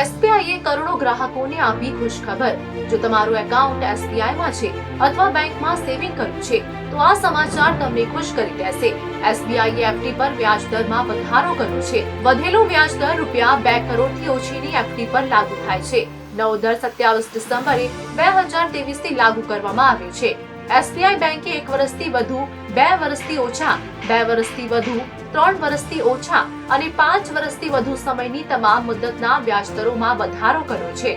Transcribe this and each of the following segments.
એસબીઆઈએ કરોડો ગ્રાહકોને આપી ખુશખબર. જો તમારું એકાઉન્ટ એસબીઆઈમાં છે અથવા બેંકમાં સેવિંગ કર્યું છે, તો આ સમાચાર તમને ખુશ કરી દેશે. એસબીઆઈએ એફડી પર વ્યાજ દરમાં વધારો કર્યો છે. વધેલો વ્યાજ દર રૂપિયા બે કરોડથી ઓછીની એફડી પર લાગુ થાય છે. નવો દર સત્યાવીસ ડિસેમ્બરે બે હજાર તેવીસથી લાગુ કરવામાં આવ્યો છે. એસબીઆઈ બેંકે એક વર્ષથી વધુ, બે વર્ષથી ઓછા, બે વર્ષથી વધુ, ત્રણ વર્ષથી ઓછા અને પાંચ વર્ષથી વધુ સમયની તમામ મુદતના વ્યાજદરોમાં વધારો કર્યો છે.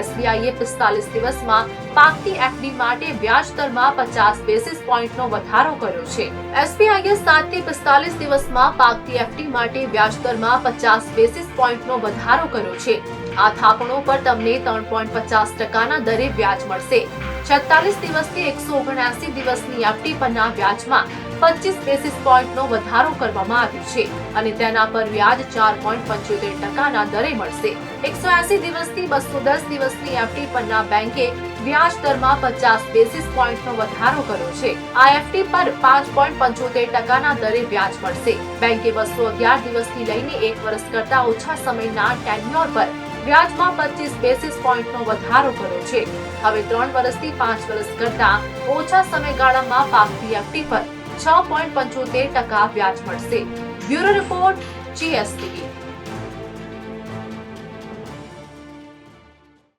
એસબીઆઈએ પિસ્તાલીસ દિવસમાં પાકતી એફડી માટે વ્યાજ દરમાં પચાસ બેસિસ પોઈન્ટનો વધારો કર્યો છે. એસબીઆઈએ સાતથી પિસ્તાલીસ દિવસમાં પાકતી એફડી માટે વ્યાજ દરમાં પચાસ બેસિસ પોઈન્ટનો વધારો કર્યો છે. આ થાપણો પર તમને ત્રણ પોઈન્ટ પચાસ ટકાના દરે વ્યાજ મળશે. છેતાલીસ દિવસથી એકસો ઓગણસી દિવસની એફડી પરના વ્યાજમાં પચીસ બેસિસ પોઈન્ટનો વધારો કરવામાં આવ્યો છે અને તેના પર વ્યાજ ચાર પોઈન્ટ પંચોતેર ટકાના દરે મળશે. એકસો એસી દિવસથી બસો દસ દિવસની એફટી પરના બેંકે વ્યાજ દરમાં પચાસ બેસિસ પોઈન્ટનો વધારો કર્યો છે. આ એફટી પર પાંચ પોઈન્ટ પંચોતેર ટકાના દરે વ્યાજ મળશે. બેંકે બસો અગિયાર દિવસથી લઈને એક વર્ષ કરતા ઓછા સમયના ટેન્યોર પર વ્યાજમાં પચીસ બેસિસ પોઈન્ટનો વધારો કર્યો છે. હવે ત્રણ વર્ષથી પાંચ વર્ષ કરતા ઓછા સમયગાળામાં પાકતી એફટી પર છ પોઈન્ટ પંચોતેર ટકા વ્યાજ મળશે. Bureau report GSTV